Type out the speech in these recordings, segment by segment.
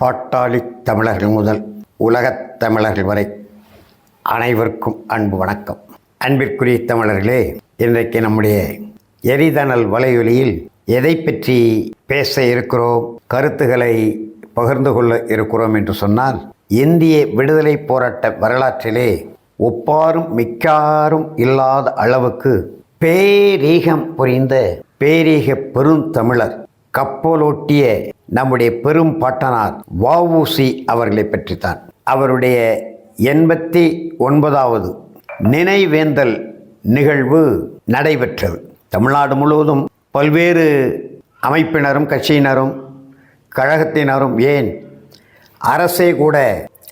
பாட்டாளி தமிழர்கள் முதல் உலகத் தமிழர்கள் வரை அனைவருக்கும் அன்பு வணக்கம். அன்பிற்குரிய தமிழர்களே இன்றைக்கு நம்முடைய எரிதனல் வலையொலியில் எதை பற்றி பேச இருக்கிறோம் கருத்துக்களை பகிர்ந்து கொள்ள இருக்கிறோம் என்று சொன்னால் இந்திய விடுதலை போராட்ட வரலாற்றிலே ஒப்பாரும் மிக்காரும் இல்லாத அளவுக்கு பேரீகம் புரிந்த பேரீக பெருந்தமிழர் கப்பலோட்டிய நம்முடைய பெரும் பாட்டனார் வஉசி அவர்களை பற்றித்தான். அவருடைய எண்பத்தி ஒன்பதாவது நினைவேந்தல் நிகழ்வு நடைபெற்றது. தமிழ்நாடு முழுவதும் பல்வேறு அமைப்பினரும் கட்சியினரும் கழகத்தினரும் ஏன் அரசே கூட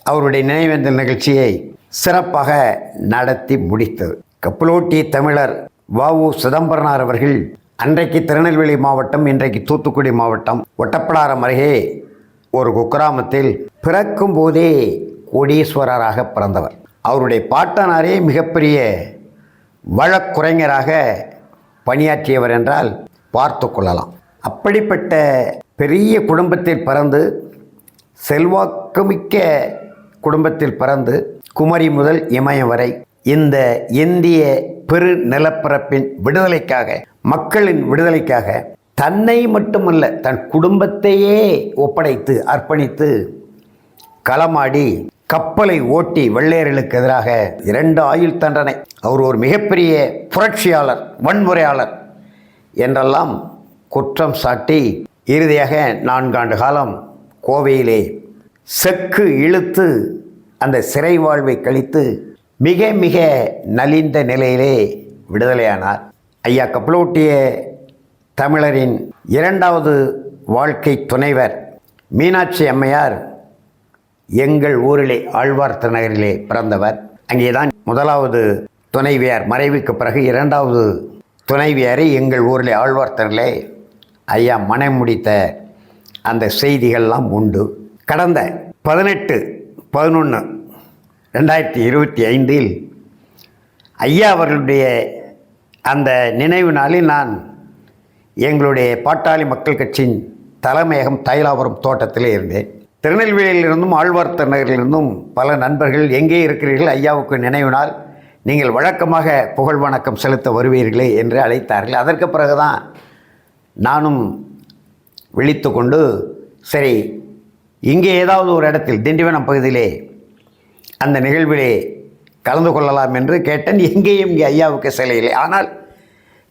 அவருடைய நினைவேந்தல் நிகழ்ச்சியை சிறப்பாக நடத்தி முடித்தது. கப்பலோட்டிய தமிழர் வ உ சிதம்பரனார் அவர்கள் அன்றைக்கு திருநெல்வேலி மாவட்டம் இன்றைக்கு தூத்துக்குடி மாவட்டம் ஒட்டப்படாரம் அருகே ஒரு குக்கிராமத்தில் பிறக்கும் போதே கோடீஸ்வரராக பிறந்தவர். அவருடைய பாட்டனாரே மிகப்பெரிய வழக்குரைஞராக பணியாற்றியவர் என்றால் பார்த்து கொள்ளலாம். அப்படிப்பட்ட பெரிய குடும்பத்தில் பிறந்து செல்வாக்குமிக்க குடும்பத்தில் பிறந்து குமரி முதல் இமயம் வரை இந்த இந்திய பெரு நிலப்பரப்பின் விடுதலைக்காக மக்களின் விடுதலைக்காக தன்னை மட்டுமல்ல தன் குடும்பத்தையே ஒப்படைத்து அர்ப்பணித்து களமாடி கப்பலை ஓட்டி வெள்ளையர்களுக்கு எதிராக இரண்டு ஆயுள் தண்டனை. அவர் ஒரு மிகப்பெரிய புரட்சியாளர் வன்முறையாளர் என்றெல்லாம் குற்றம் சாட்டி இறுதியாக நான்காண்டு காலம் கோவையிலே செக்கு இழுத்து அந்த சிறை வாழ்வை கழித்து மிக மிக நலிந்த நிலையிலே விடுதலையானார். ஐயா கப்பலோட்டிய தமிழரின் இரண்டாவது வாழ்க்கை துணைவர் மீனாட்சி அம்மையார் எங்கள் ஊரிலே ஆழ்வார்த்த நகரிலே பிறந்தவர். அங்கேதான் முதலாவது துணைவியார் மறைவுக்கு பிறகு இரண்டாவது துணைவியாரை எங்கள் ஊரிலே ஆழ்வார்த்தனிலே ஐயா மனை முடித்த அந்த செய்திகள்லாம் உண்டு. கடந்த பதினெட்டு பதினொன்று ரெண்டாயிரத்தி இருபத்தி ஐந்தில் ஐயா அவர்களுடைய அந்த நினைவு நாளில் நான் எங்களுடைய பாட்டாளி மக்கள் கட்சியின் தலைமையகம் தைலாபுரம் தோட்டத்திலே இருந்தேன். திருநெல்வேலியிலிருந்தும் ஆழ்வார்த்தர் நகரிலிருந்தும் பல நண்பர்கள் எங்கே இருக்கிறீர்கள் ஐயாவுக்கு நினைவு நாள் நீங்கள் வழக்கமாக புகழ் வணக்கம் செலுத்த வருவீர்களே என்று அழைத்தார்கள். அதற்கு பிறகுதான் நானும் விழித்து கொண்டு சரி இங்கே ஏதாவது ஒரு இடத்தில் திண்டிவனம் பகுதியிலே அந்த நிகழ்விலே கலந்து கொள்ளலாம் என்று கேட்டேன் எங்கேயும் இங்கே ஐயாவுக்கு சிலையில்லை ஆனால்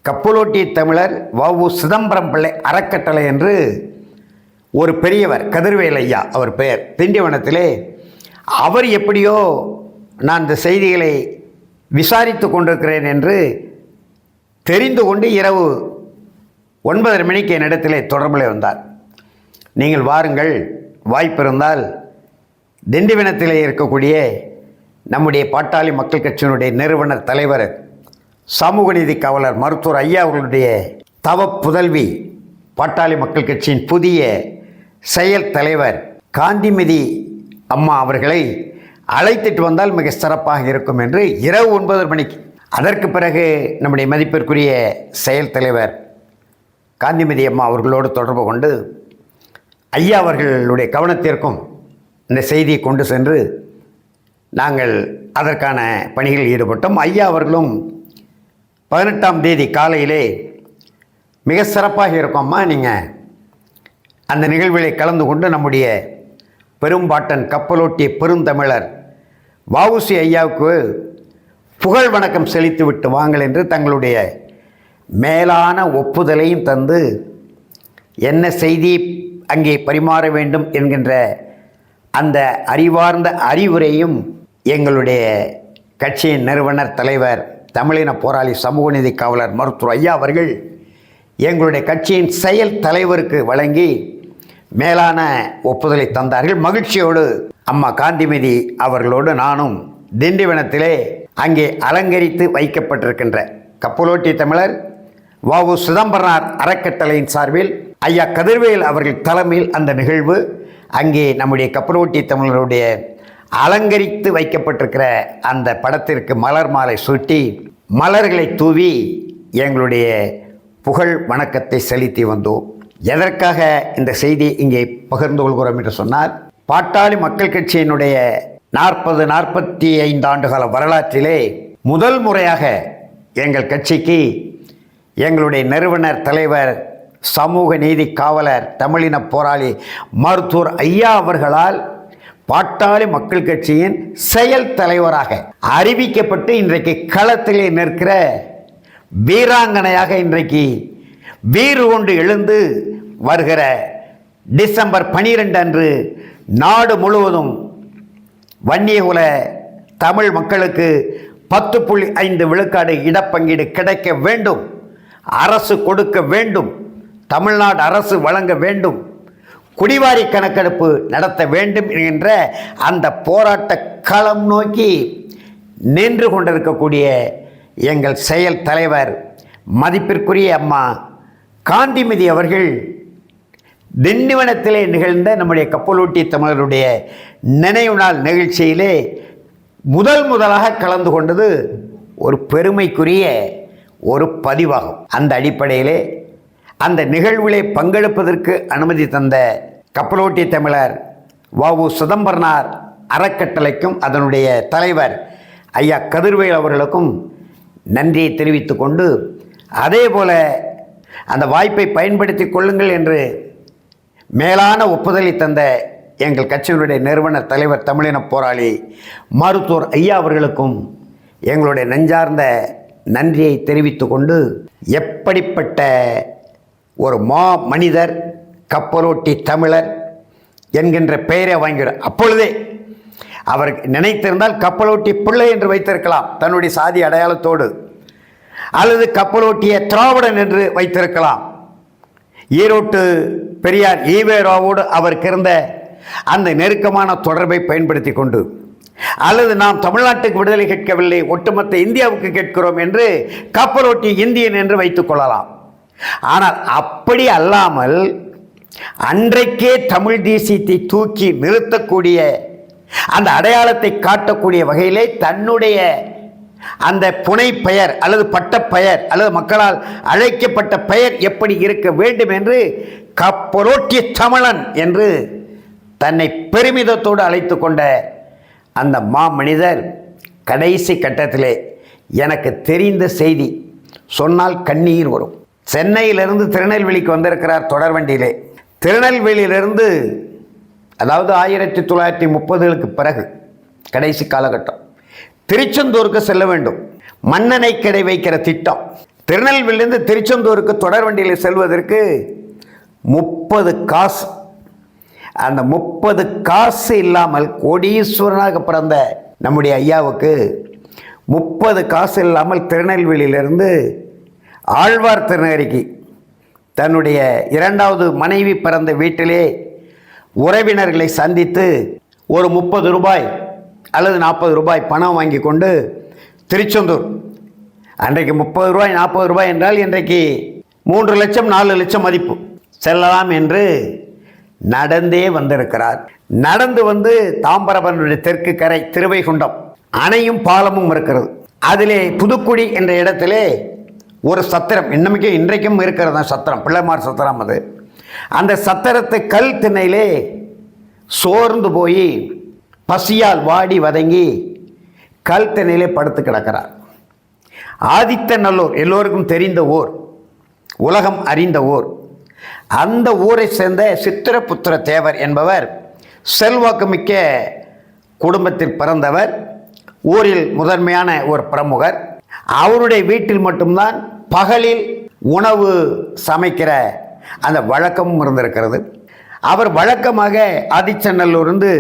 கப்பலோட்டிய தமிழர் வவு சிதம்பரம் பிள்ளை அறக்கட்டளை என்று ஒரு பெரியவர் கதிர்வேல் ஐயா அவர் பெயர் திண்டிவனத்திலே அவர் எப்படியோ நான் இந்த செய்திகளை விசாரித்து கொண்டிருக்கிறேன் என்று தெரிந்து கொண்டு இரவு ஒன்பதரை மணிக்கு என்னிடத்திலே தொடர்பில் வந்தார். நீங்கள் வாருங்கள் வாய்ப்பு இருந்தால் திண்டிவனத்திலே இருக்கக்கூடிய நம்முடைய பாட்டாளி மக்கள் கட்சியினுடைய நிறுவனர் தலைவர் சமூக நீதி காவலர் மருத்துவர் ஐயா அவர்களுடைய தவ புதல்வி பாட்டாளி மக்கள் கட்சியின் புதிய செயல் தலைவர் காந்திமதி அம்மா அவர்களை அழைத்துட்டு வந்தால் மிக சிறப்பாக இருக்கும் என்று இரவு ஒன்பது மணிக்கு. அதற்கு பிறகு நம்முடைய மதிப்பிற்குரிய செயல் தலைவர் காந்திமதி அம்மா அவர்களோடு தொடர்பு கொண்டு ஐயா அவர்களுடைய கவனத்திற்கும் இந்த செய்தியை கொண்டு சென்று நாங்கள் அதற்கான பணிகளில் ஈடுபட்டோம். ஐயா அவர்களும் பதினெட்டாம் தேதி காலையிலே மிக சிறப்பாக இருக்கோம்மா நீங்கள் அந்த நிகழ்விலே கலந்து கொண்டு நம்முடைய பெரும்பாட்டன் கப்பலோட்டிய பெருந்தமிழர் வவுசி ஐயாவுக்கு புகழ் வணக்கம் செலுத்தி விட்டு வாங்கள் என்று தங்களுடைய மேலான ஒப்புதலையும் தந்து என்ன செய்தி அங்கே பரிமாற வேண்டும் என்கின்ற அந்த அறிவார்ந்த அறிவுரையும் எங்களுடைய கட்சியின் நிறுவனர் தலைவர் தமிழின போராளி சமூக நீதி காவலர் மருத்துவர் ஐயா அவர்கள் எங்களுடைய கட்சியின் செயல் தலைவருக்கு வழங்கி மேலான ஒப்புதலை தந்தார்கள். மகிழ்ச்சியோடு அம்மா காந்திமதி அவர்களோடு நானும் திண்டிவனத்திலே அங்கே அலங்கரித்து வைக்கப்பட்டிருக்கின்ற கப்பலோட்டி தமிழர் வாவு சிதம்பரனார் அறக்கட்டளையின் சார்பில் ஐயா கதிர்வேல் அவர்கள் தலைமையில் அந்த நிகழ்வு அங்கே நம்முடைய கப்பலோட்டி தமிழருடைய அலங்கரித்து வைக்கப்பட்டிருக்கிற அந்த படத்திற்கு மலர் மாலை சூட்டி மலர்களை தூவி எங்களுடைய புகழ் வணக்கத்தை செலுத்தி வந்தோம். எதற்காக இந்த செய்தி இங்கே பகிர்ந்து கொள்கிறோம் என்று சொன்னால் பாட்டாளி மக்கள் கட்சியினுடைய நாற்பது நாற்பத்தி ஐந்து ஆண்டுகால வரலாற்றிலே முதல் முறையாக எங்கள் கட்சிக்கு எங்களுடைய நிறுவனர் தலைவர் சமூக நீதி காவலர் தமிழின போராளி மருத்துவர் ஐயா அவர்களால் பாட்டாளி மக்கள் கட்சியின் செயல் தலைவராக அறிவிக்கப்பட்டு இன்றைக்கு களத்திலே நிற்கிற வீராங்கனையாக இன்றைக்கு வீறு கொண்டு எழுந்து வருகிற டிசம்பர் பனிரெண்டு அன்று நாடு முழுவதும் வன்னியகுல தமிழ் மக்களுக்கு பத்து புள்ளி ஐந்து விழுக்காடு இடப்பங்கீடு கிடைக்க வேண்டும் அரசு கொடுக்க வேண்டும் தமிழ்நாடு அரசு வழங்க வேண்டும். குடிவாரி கணக்கெடுப்பு நடத்த வேண்டும் என்கின்ற அந்த போராட்ட களம் நோக்கி நின்று கொண்டிருக்கக்கூடிய எங்கள் செயல் தலைவர் மதிப்பிற்குரிய அம்மா காந்திமதி அவர்கள் திண்டிவனத்திலே நிகழ்ந்த நம்முடைய கப்பலூட்டி தமிழருடைய நினைவு நாள் நிகழ்ச்சியிலே முதல் முதலாக கலந்து கொண்டது ஒரு பெருமைக்குரிய ஒரு பதிவாகும். அந்த அடிப்படையிலே அந்த நிகழ்விலே பங்கெடுப்பதற்கு அனுமதி தந்த கப்பலோட்டி தமிழர் வவு சிதம்பரனார் அறக்கட்டளைக்கும் அதனுடைய தலைவர் ஐயா கதிர்வேல் அவர்களுக்கும் நன்றியை தெரிவித்து கொண்டு அதே போல அந்த வாய்ப்பை பயன்படுத்தி கொள்ளுங்கள் என்று மேலான ஒப்புதலை தந்த எங்கள் கட்சியினுடைய நிறுவனர் தலைவர் தமிழின போராளி மருத்துவர் ஐயா அவர்களுக்கும் எங்களுடைய நெஞ்சார்ந்த நன்றியை தெரிவித்து கொண்டு எப்படிப்பட்ட ஒரு மா மனிதர் கப்பலோட்டி தமிழர் என்கின்ற பெயரை வாங்கிவிடும் அப்பொழுதே அவர் நினைத்திருந்தால் கப்பலோட்டி பிள்ளை என்று வைத்திருக்கலாம் தன்னுடைய சாதி அடையாளத்தோடு. அல்லது கப்பலோட்டிய திராவிடன் என்று வைத்திருக்கலாம். ஈரோட்டு பெரியார் ஈவேராவோடு அவருக்கு இருந்த அந்த நெருக்கமான தொடர்பை பயன்படுத்தி கொண்டு அல்லது நாம் தமிழ்நாட்டுக்கு விடுதலை கேட்கவில்லை ஒட்டுமொத்த இந்தியாவுக்கு கேட்கிறோம் என்று கப்பலோட்டி இந்தியன் என்று வைத்துக் கொள்ளலாம். ஆனால் அப்படி அல்லாமல் அன்றைக்கே தமிழ் தேசியத்தை தூக்கி நிறுத்தக்கூடிய அந்த அடையாளத்தை காட்டக்கூடிய வகையிலே தன்னுடைய அந்த புனை பெயர் அல்லது பட்ட பெயர் அல்லது மக்களால் அழைக்கப்பட்ட பெயர் எப்படி இருக்க வேண்டும் என்று கப்பலோட்டிய தமிழன் என்று தன்னை பெருமிதத்தோடு அழைத்து கொண்ட அந்த மாமனிதர் கடைசி கட்டத்திலே எனக்கு தெரிந்த செய்தி சொன்னால் கண்ணீர் வரும். சென்னையிலிருந்து திருநெல்வேலிக்கு வந்திருக்கிறார் தொடர்வண்டியிலே திருநெல்வேலியிலிருந்து அதாவது ஆயிரத்தி தொள்ளாயிரத்தி முப்பதுகளுக்கு பிறகு கடைசி காலகட்டம் திருச்செந்தூருக்கு செல்ல வேண்டும். மன்னனை கடை வைக்கிற திட்டம். திருநெல்வேலியிலிருந்து திருச்செந்தூருக்கு தொடர் வண்டியில் செல்வதற்கு முப்பது காசு. அந்த முப்பது காசு இல்லாமல் கோடீஸ்வரனாக பிறந்த நம்முடைய ஐயாவுக்கு முப்பது காசு இல்லாமல் திருநெல்வேலியிலிருந்து ஆழ்வார் திருநகரிக்கு தன்னுடைய இரண்டாவது மனைவி பிறந்த வீட்டிலே உறவினர்களை சந்தித்து ஒரு முப்பது ரூபாய் அல்லது நாற்பது ரூபாய் பணம் வாங்கி கொண்டு திருச்செந்தூர். அன்றைக்கு முப்பது ரூபாய் நாற்பது ரூபாய் என்றால் இன்றைக்கு மூன்று லட்சம் நாலு லட்சம் மதிப்பு. செல்லலாம் என்று நடந்தே வந்திருக்கிறார். நடந்து வந்து தாம்பரபரனுடைய தெற்கு கரை திருவைகுண்டம். அணையும் பாலமும் இருக்கிறது. அதிலே புதுக்குடி என்ற இடத்திலே ஒரு சத்திரம். இன்னமைக்கு இன்றைக்கும் இருக்கிறது தான் சத்திரம். பிள்ளைமார் சத்திரம் அது. அந்த சத்திரத்து கல் திண்ணையிலே சோர்ந்து போய் பசியால் வாடி வதங்கி கல் திண்ணையிலே படுத்து கிடக்கிறார். ஆதித்தநல்லூர் எல்லோருக்கும் தெரிந்த ஊர் உலகம் அறிந்த ஊர் அந்த ஊரை சேர்ந்த சித்திரபுத்திர தேவர் என்பவர் செல்வாக்குமிக்க குடும்பத்தில் பிறந்தவர் ஊரில் முதன்மையான ஒரு பிரமுகர் அவருடைய வீட்டில் மட்டும்தான் பகலில் உணவு சமைக்கிற அந்த வழக்கமும் இருந்திருக்கிறது. அவர் வழக்கமாக ஆதிச்சநல்லூர்ந்து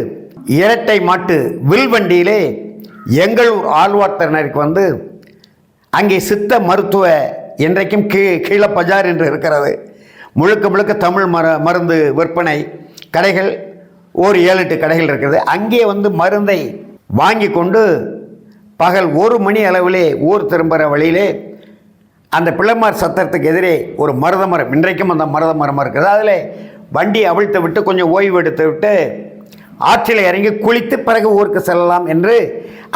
இரட்டை மாட்டு வில்வண்டியிலே எங்களூர் ஆழ்வார்த்தனருக்கு வந்து அங்கே சித்த மருத்துவ இன்றைக்கும் கீ கீழ பஜார் என்று இருக்கிறது. முழுக்க முழுக்க தமிழ் மர மருந்து விற்பனை கடைகள் ஒரு ஏழு எட்டு கடைகள் இருக்கிறது. அங்கே வந்து மருந்தை வாங்கி கொண்டு பகல் ஒரு மணி அளவிலே ஊர் திரும்புகிற வழியிலே அந்த பிள்ளைமார் சத்திரத்துக்கு எதிரே ஒரு மருத மரம் இன்றைக்கும் அந்த மருத மரம் இருக்குது. அதில் வண்டி அவிழ்த்து விட்டு கொஞ்சம் ஓய்வு எடுத்து விட்டு ஆற்றில் இறங்கி குளித்து பிறகு ஊருக்கு செல்லலாம் என்று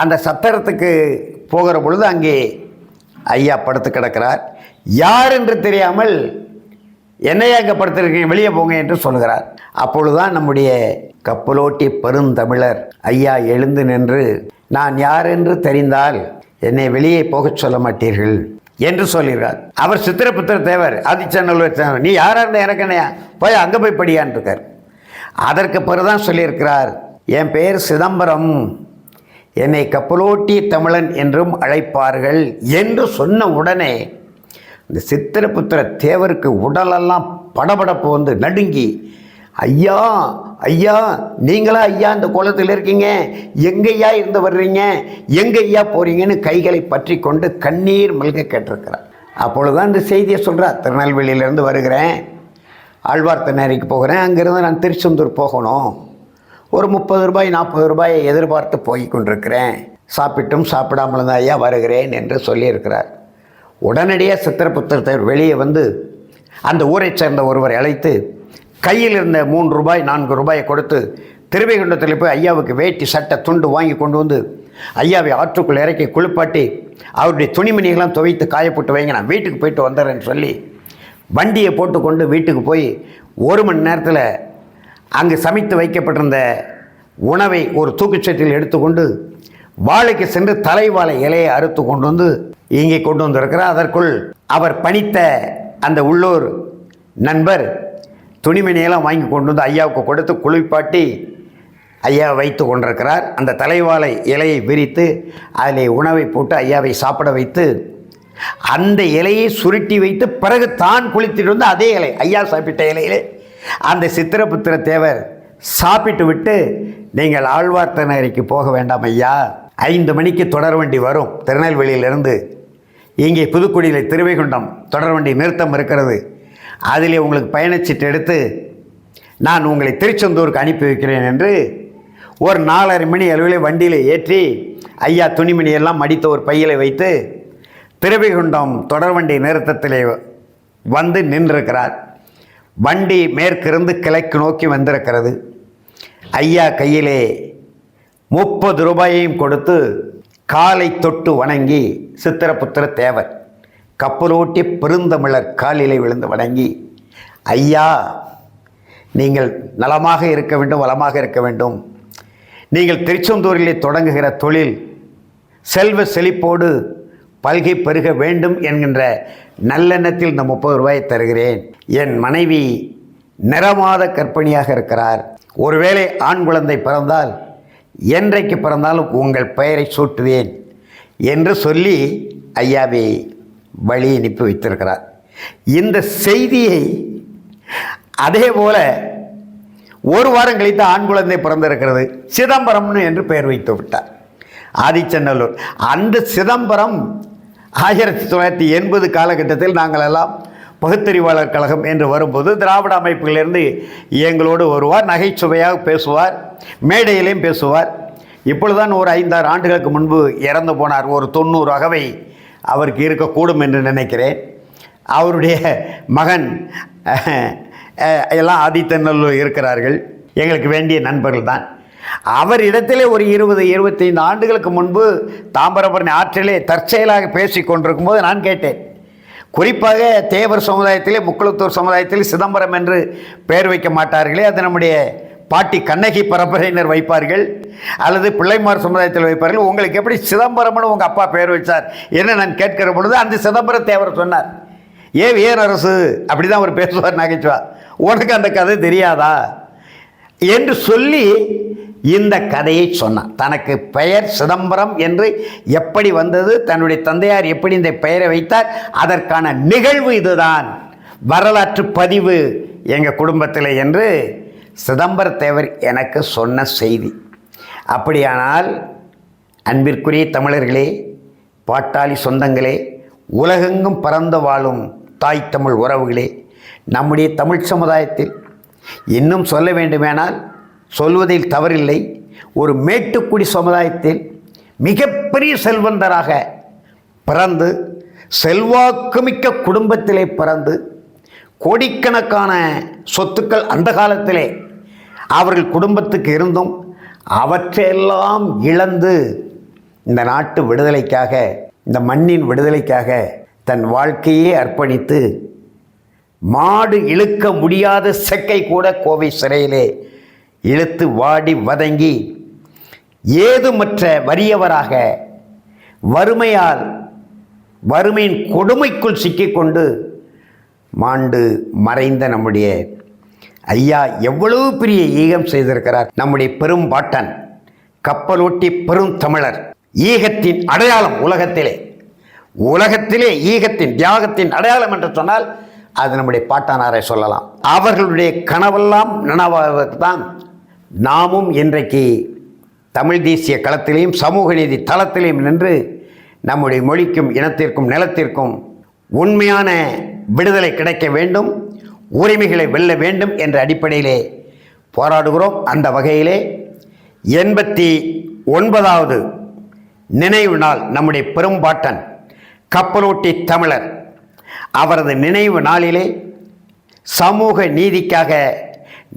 அந்த சத்திரத்துக்கு போகிற பொழுது அங்கே ஐயா படுத்து கிடக்கிறார். யார் என்று தெரியாமல் என்னையா இங்கே படுத்திருக்கீங்க? வெளியே போங்க என்று சொல்கிறார். அப்பொழுதுதான் நம்முடைய கப்பலோட்டி பெருந்தமிழர் ஐயா எழுந்து நின்று நான் யார் என்று தெரிந்தால் என்னை வெளியே போகச் சொல்ல மாட்டீர்கள் என்று சொல்கிறார். அவர் சித்திரபுத்திர தேவர் ஆதிச்சநல்லூர் தேவர் நீ யாரா இருந்த எனக்கு என்னையா? போய் அங்கே போய் படியான் இருக்கார். அதற்கு பிறகுதான் சொல்லியிருக்கிறார் என் பெயர் சிதம்பரம். என்னை கப்பலோட்டி தமிழன் என்றும் அழைப்பார்கள் என்று சொன்ன உடனே இந்த சித்திரபுத்திர தேவருக்கு உடலெல்லாம் படபடப்பு வந்து நடுங்கி ஐயா ஐயா நீங்களா ஐயா இந்த குளத்தில் இருக்கீங்க? எங்கையா இருந்து வர்றீங்க? எங்கையா போறீங்கன்னு கைகளை பற்றி கொண்டு கண்ணீர் மல்க கேட்டிருக்கிறார். அப்பொழுதுதான் இந்த செய்தியை சொல்கிறார் திருநெல்வேலியிலேருந்து வருகிறேன். ஆழ்வார்த்தநேரிக்கு போகிறேன். அங்கேருந்து நான் திருச்செந்தூர் போகணும். ஒரு முப்பது ரூபாய் நாற்பது ரூபாயை எதிர்பார்த்து போய் கொண்டிருக்கிறேன். சாப்பிட்டும் சாப்பிடாமலும் தான் ஐயா வருகிறேன் என்று சொல்லியிருக்கிறார். உடனடியாக சித்திரபுத்திரத்தை வெளியே வந்து அந்த ஊரைச் சேர்ந்த ஒருவரை அழைத்து கையில் இருந்த மூன்று ரூபாய் நான்கு ரூபாயை கொடுத்து திருவைகுண்டத்தில் போய் ஐயாவுக்கு வேட்டி சட்டை துண்டு வாங்கி கொண்டு வந்து ஐயாவை ஆற்றுக்குள் இறக்கி குளிப்பாட்டி அவருடைய துணிமணிகளாம் துவைத்து காயப்போட்டு வைங்க நான் வீட்டுக்கு போயிட்டு வந்துடுறேன்னு சொல்லி வண்டியை போட்டுக்கொண்டு வீட்டுக்கு போய் ஒரு மணி நேரத்தில் அங்கு சமைத்து வைக்கப்பட்டிருந்த உணவை ஒரு தூக்குச்சட்டில் எடுத்துக்கொண்டு வாழைக்கு சென்று தலைவாழை இலையை அறுத்து கொண்டு வந்து இங்கே கொண்டு வந்திருக்கிறார். அதற்குள் அவர் பணித்த அந்த உள்ளூர் நண்பர் துணிமணியெல்லாம் வாங்கி கொண்டு வந்து ஐயாவுக்கு கொடுத்து குளிப்பாட்டி ஐயா வைத்து கொண்டிருக்கிறார். அந்த தலைவாழை இலையை விரித்து அதிலே உணவை போட்டு ஐயாவை சாப்பிட வைத்து அந்த இலையை சுருட்டி வைத்து பிறகு தான் குளித்துட்டு வந்து அதே இலை ஐயா சாப்பிட்ட இலையிலே. அந்த சித்திரபுத்திர தேவர் சாப்பிட்டு விட்டு நீங்கள் ஆழ்வார்த்தனரிக்கு போக வேண்டாம் ஐயா. ஐந்து மணிக்கு தொடர் வண்டி வரும். திருநெல்வேலியிலிருந்து இங்கே புதுக்குடியில் திருவைகுண்டம் தொடர் வண்டி நிறுத்தம் இருக்கிறது. அதிலே உங்களுக்கு பயணச்சீட்டு எடுத்து நான் உங்களை திருச்செந்தூருக்கு அனுப்பி வைக்கிறேன் என்று ஒரு நாலரை மணி அளவில் வண்டியில் ஏற்றி ஐயா துணிமணியெல்லாம் மடித்த ஒரு பையில வைத்து திருவைகுண்டம் தொடர்வண்டி நிறுத்தத்திலே வந்து நின்றிருக்கிறார். வண்டி மேற்கிருந்து கிழக்கு நோக்கி வந்திருக்கிறது. ஐயா கையிலே முப்பது ரூபாயையும் கொடுத்து காலை தொட்டு வணங்கி சித்திரபுத்திர தேவர். கப்பலோட்டி பெருந்தமிழர் காலிலே விழுந்து வணங்கி ஐயா நீங்கள் நலமாக இருக்க வேண்டும் வளமாக இருக்க வேண்டும். நீங்கள் திருச்செந்தூரிலே தொடங்குகிற தொழில் செல்வ செழிப்போடு பல்கை பெருக வேண்டும் என்கின்ற நல்லெண்ணத்தில் இந்த முப்பது ரூபாயை தருகிறேன். என் மனைவி நிறமாத கற்பிணியாக இருக்கிறார். ஒருவேளை ஆண் குழந்தை பிறந்தால் என்றைக்கு பிறந்தாலும் உங்கள் பெயரை சூட்டுவேன் என்று சொல்லி ஐயாவே வழி அனுப்பி வைத்திருக்கிறார். இந்த செய்தியை அதே போல ஒரு வாரம் கழித்து ஆண் குழந்தை பிறந்திருக்கிறது சிதம்பரம்னு என்று பெயர் வைத்து விட்டார். ஆதிச்சநல்லூர். அந்த சிதம்பரம் ஆயிரத்தி தொள்ளாயிரத்தி எண்பது காலகட்டத்தில் நாங்கள் எல்லாம் பகுத்தறிவாளர் கழகம் என்று வரும்போது திராவிட அமைப்புகளிலிருந்து எங்களோடு வருவார் நகைச்சுவையாக பேசுவார் மேடையிலையும் பேசுவார். இப்பொழுதுதான் ஒரு ஐந்தாறு ஆண்டுகளுக்கு முன்பு இறந்து போனார். ஒரு தொண்ணூறு அகவை அவருக்கு இருக்கக்கூடும் என்று நினைக்கிறேன். அவருடைய மகன் எல்லாம் ஆதித்தநல்லூர் இருக்கிறார்கள். எங்களுக்கு வேண்டிய நண்பர்கள் தான். அவர் இடத்திலே ஒரு இருபது இருபத்தைந்து ஆண்டுகளுக்கு முன்பு தாம்பரபரணி ஆற்றிலே தற்செயலாக பேசி கொண்டிருக்கும் போது நான் கேட்டேன். குறிப்பாக தேவர் சமுதாயத்திலே முக்குளத்தூர் சமுதாயத்தில் சிதம்பரம் என்று பெயர் வைக்க மாட்டார்களே அது நம்முடைய பாட்டி கண்ணகி பரம்பரையினர் வைப்பார்கள் அல்லது பிள்ளைமார் சமுதாயத்தில் வைப்பார்கள். உங்களுக்கு எப்படி சிதம்பரம்னு உங்கள் அப்பா பெயர் வச்சார்? என்ன நான் கேட்கிற பொழுது அந்த சிதம்பர தேவர் சொன்னார். ஏ வியர் அரசு அப்படி தான் அவர் பேசுவார் நகைச்சுவா. உனக்கு அந்த கதை தெரியாதா? என்று சொல்லி இந்த கதையை சொன்னான் தனக்கு பெயர் சிதம்பரம் என்று எப்படி வந்தது தன்னுடைய தந்தையார் எப்படி இந்த பெயரை வைத்தார் அதற்கான நிகழ்வு இதுதான். வரலாற்று பதிவு எங்கள் குடும்பத்தில் என்று சிதம்பரத்தேவர் எனக்கு சொன்ன செய்தி. அப்படியானால் அன்பிற்குரிய தமிழர்களே பாட்டாளி சொந்தங்களே உலகெங்கும் பறந்து வாழும் தாய் தமிழ் உறவுகளே நம்முடைய தமிழ் சமுதாயத்தில் இன்னும் சொல்ல வேண்டுமானால் சொல்வதில் தவறில்லை. ஒரு மேட்டுக்குடி சமுதாயத்தில் மிகப்பெரிய செல்வந்தராக பிறந்து செல்வாக்குமிக்க குடும்பத்திலே பிறந்து கோடிக்கணக்கான சொத்துக்கள் அந்த காலத்திலே அவர்கள் குடும்பத்துக்கு இருந்தும் அவற்றையெல்லாம் இழந்து இந்த நாட்டு விடுதலைக்காக இந்த மண்ணின் விடுதலைக்காக தன் வாழ்க்கையே அர்ப்பணித்து மாடு இழுக்க முடியாத செக்கை கூட கோவை சிறையிலே இழுத்து வாடி வதங்கி ஏதுமற்ற வறியவராக வறுமையால் வறுமையின் கொடுமைக்குள் சிக்கிக்கொண்டு மாண்டு மறைந்த நம்முடைய ஐயா எவ்வளவு பெரிய ஈகம் செய்திருக்கிறார். நம்முடைய பெரும் பாட்டன் கப்பலோட்டி பெரும் தமிழர் ஈகத்தின் அடையாளம் உலகத்திலே. உலகத்திலே ஈகத்தின் தியாகத்தின் அடையாளம் என்று சொன்னால் அது நம்முடைய பாட்டனாரை சொல்லலாம். அவர்களுடைய கனவெல்லாம் நனவாவதற்கு நாமும் இன்றைக்கு தமிழ் தேசிய களத்திலேயும் சமூக நீதி தளத்திலேயும் நின்று நம்முடைய மொழிக்கும் இனத்திற்கும் நிலத்திற்கும் உண்மையான விடுதலை கிடைக்க வேண்டும். உரிமைகளை வெல்ல வேண்டும் என்ற அடிப்படையிலே போராடுகிறோம். அந்த வகையிலே எண்பத்தி ஒன்பதாவது நினைவு நாள் நம்முடைய பெரும்பாட்டன் கப்பலோட்டி தமிழர். அவரது நினைவு நாளிலே சமூக நீதிக்காக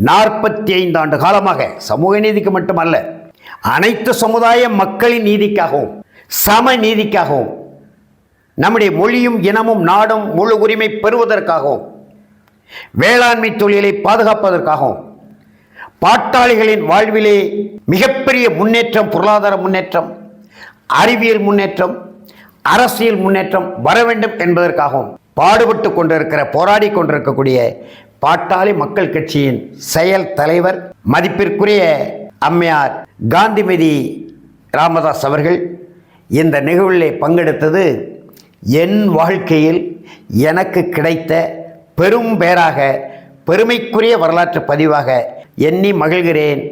நாற்பத்தி ஐந்து ஆண்டு காலமாக சமூக நீதிக்கு மட்டுமல்ல அனைத்து சமுதாய மக்களின் நீதிக்காகவும் சம நீதிக்காகவும் நம்முடைய மொழியும் இனமும் நாடும் முழு உரிமை பெறுவதற்காகவும் வேளாண்மை தொழிலை பாதுகாப்பதற்காகவும் பாட்டாளிகளின் வாழ்விலே மிகப்பெரிய முன்னேற்றம் பொருளாதார முன்னேற்றம் அறிவியல் முன்னேற்றம் அரசியல் முன்னேற்றம் வர வேண்டும் என்பதற்காகவும் பாடுபட்டு கொண்டிருக்கிற போராடி கொண்டிருக்கக்கூடிய பாட்டாளி மக்கள் கட்சியின் செயல் தலைவர் மதிப்பிற்குரிய அம்மையார் காந்திமதி ராமதாஸ் அவர்கள் இந்த நிகழ்வில் பங்கெடுத்தது என் வாழ்க்கையில் எனக்கு கிடைத்த பெரும் பேராக பெருமைக்குரிய வரலாற்று பதிவாக எண்ணி மகிழ்கிறேன்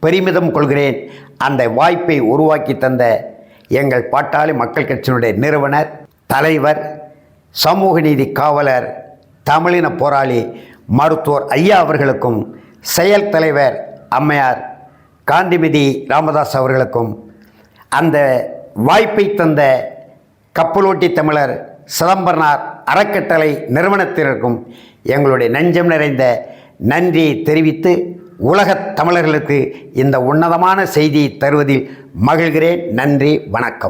பெருமிதம் கொள்கிறேன். அந்த வாய்ப்பை உருவாக்கி தந்த எங்கள் பாட்டாளி மக்கள் கட்சியினுடைய நிறுவனர் தலைவர் சமூக நீதி காவலர் தமிழின போராளி மருத்துவர் ஐயா அவர்களுக்கும் செயல் தலைவர் அம்மையார் காந்திமதி ராமதாஸ் அவர்களுக்கும் அந்த வாய்ப்பை தந்த கப்பலோட்டி தமிழர் சிதம்பரனார் அறக்கட்டளை நிறுவனத்திற்கும் எங்களுடைய நெஞ்சம் நிறைந்த நன்றியை தெரிவித்து உலகத் தமிழர்களுக்கு இந்த உன்னதமான செய்தியை தருவதில் மகிழ்கிறேன். நன்றி வணக்கம்.